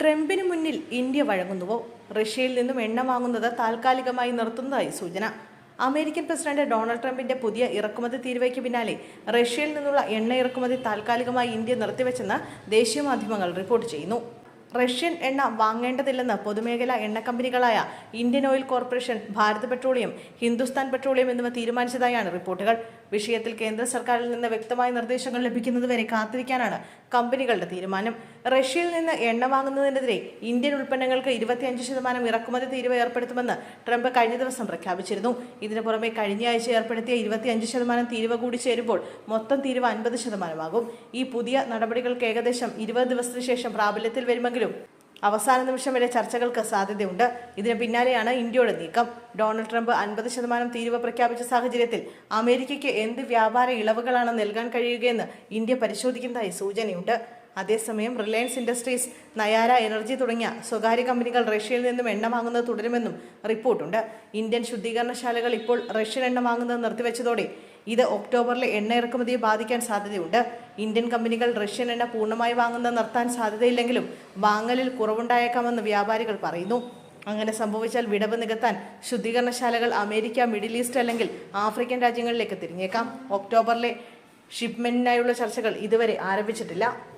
ട്രംപിന് മുന്നിൽ ഇന്ത്യ വഴങ്ങുന്നുവോ? റഷ്യയിൽ നിന്നും എണ്ണ വാങ്ങുന്നത് താൽക്കാലികമായി നിർത്തുന്നതായി സൂചന. അമേരിക്കൻ പ്രസിഡന്റ് ഡൊണാൾഡ് ട്രംപിന്റെ പുതിയ ഇറക്കുമതി തീരുവയ്ക്ക് പിന്നാലെ റഷ്യയിൽ നിന്നുള്ള എണ്ണ ഇറക്കുമതി താൽക്കാലികമായി ഇന്ത്യ നിർത്തിവെച്ചെന്ന് ദേശീയ മാധ്യമങ്ങൾ റിപ്പോർട്ട് ചെയ്യുന്നു. റഷ്യൻ എണ്ണ വാങ്ങേണ്ടതില്ലെന്ന് പൊതുമേഖലാ എണ്ണ കമ്പനികളായ Indian Oil Corporation Bharat Petroleum Hindustan Petroleum എന്നിവ തീരുമാനിച്ചതായാണ് റിപ്പോർട്ടുകൾ. വിഷയത്തിൽ കേന്ദ്ര സർക്കാരിൽ നിന്ന് വ്യക്തമായ നിർദ്ദേശങ്ങൾ ലഭിക്കുന്നതുവരെ കാത്തിരിക്കാനാണ് കമ്പനികളുടെ തീരുമാനം. റഷ്യയിൽ നിന്ന് എണ്ണ വാങ്ങുന്നതിനെതിരെ ഇന്ത്യൻ ഉൽപ്പന്നങ്ങൾക്ക് ഇരുപത്തിയഞ്ച് ശതമാനം ഇറക്കുമതി തീരുവ ഏർപ്പെടുത്തുമെന്ന് ട്രംപ് കഴിഞ്ഞ ദിവസം പ്രഖ്യാപിച്ചിരുന്നു. ഇതിനു പുറമെ കഴിഞ്ഞ ആഴ്ച ഏർപ്പെടുത്തിയ ഇരുപത്തിയഞ്ച് ശതമാനം തീരുവ കൂടി ചേരുമ്പോൾ മൊത്തം തീരുവ അൻപത് ശതമാനമാകും. ഈ പുതിയ നടപടികൾക്ക് ഏകദേശം ഇരുപത് ദിവസത്തിനു ശേഷം പ്രാബല്യത്തിൽ വരുമെങ്കിലും അവസാന നിമിഷം വരെ ചർച്ചകൾക്ക് സാധ്യതയുണ്ട്. ഇതിന് പിന്നാലെയാണ് ഇന്ത്യയുടെ നീക്കം. ഡൊണാൾഡ് ട്രംപ് അൻപത് ശതമാനം തീരുവ പ്രഖ്യാപിച്ച സാഹചര്യത്തിൽ അമേരിക്കയ്ക്ക് എന്ത് വ്യാപാര ഇളവുകളാണ് നൽകാൻ കഴിയുകയെന്ന് ഇന്ത്യ പരിശോധിക്കുന്നതായി സൂചനയുണ്ട്. അതേസമയം റിലയൻസ് ഇൻഡസ്ട്രീസ് നയാര എനർജി തുടങ്ങിയ സ്വകാര്യ കമ്പനികൾ റഷ്യയിൽ നിന്നും എണ്ണ വാങ്ങുന്നത് തുടരുമെന്നും റിപ്പോർട്ടുണ്ട്. ഇന്ത്യൻ ശുദ്ധീകരണശാലകൾ ഇപ്പോൾ റഷ്യൻ എണ്ണ വാങ്ങുന്നത് നിർത്തിവെച്ചതോടെ ഇത് ഒക്ടോബറിലെ എണ്ണ ഇറക്കുമതിയെ ബാധിക്കാൻ സാധ്യതയുണ്ട്. ഇന്ത്യൻ കമ്പനികൾ റഷ്യൻ എണ്ണ പൂർണമായി വാങ്ങുന്നത് നിർത്താൻ സാധ്യതയില്ലെങ്കിലും വാങ്ങലിൽ കുറവുണ്ടായേക്കാമെന്ന് വ്യാപാരികൾ പറയുന്നു. അങ്ങനെ സംഭവിച്ചാൽ വിടവ് നികത്താൻ ശുദ്ധീകരണശാലകൾ അമേരിക്ക മിഡിൽ ഈസ്റ്റ് അല്ലെങ്കിൽ ആഫ്രിക്കൻ രാജ്യങ്ങളിലേക്ക് തിരിഞ്ഞേക്കാം. ഒക്ടോബറിലെ ഷിപ്മെന്റിനായുള്ള ചർച്ചകൾ ഇതുവരെ ആരംഭിച്ചിട്ടില്ല.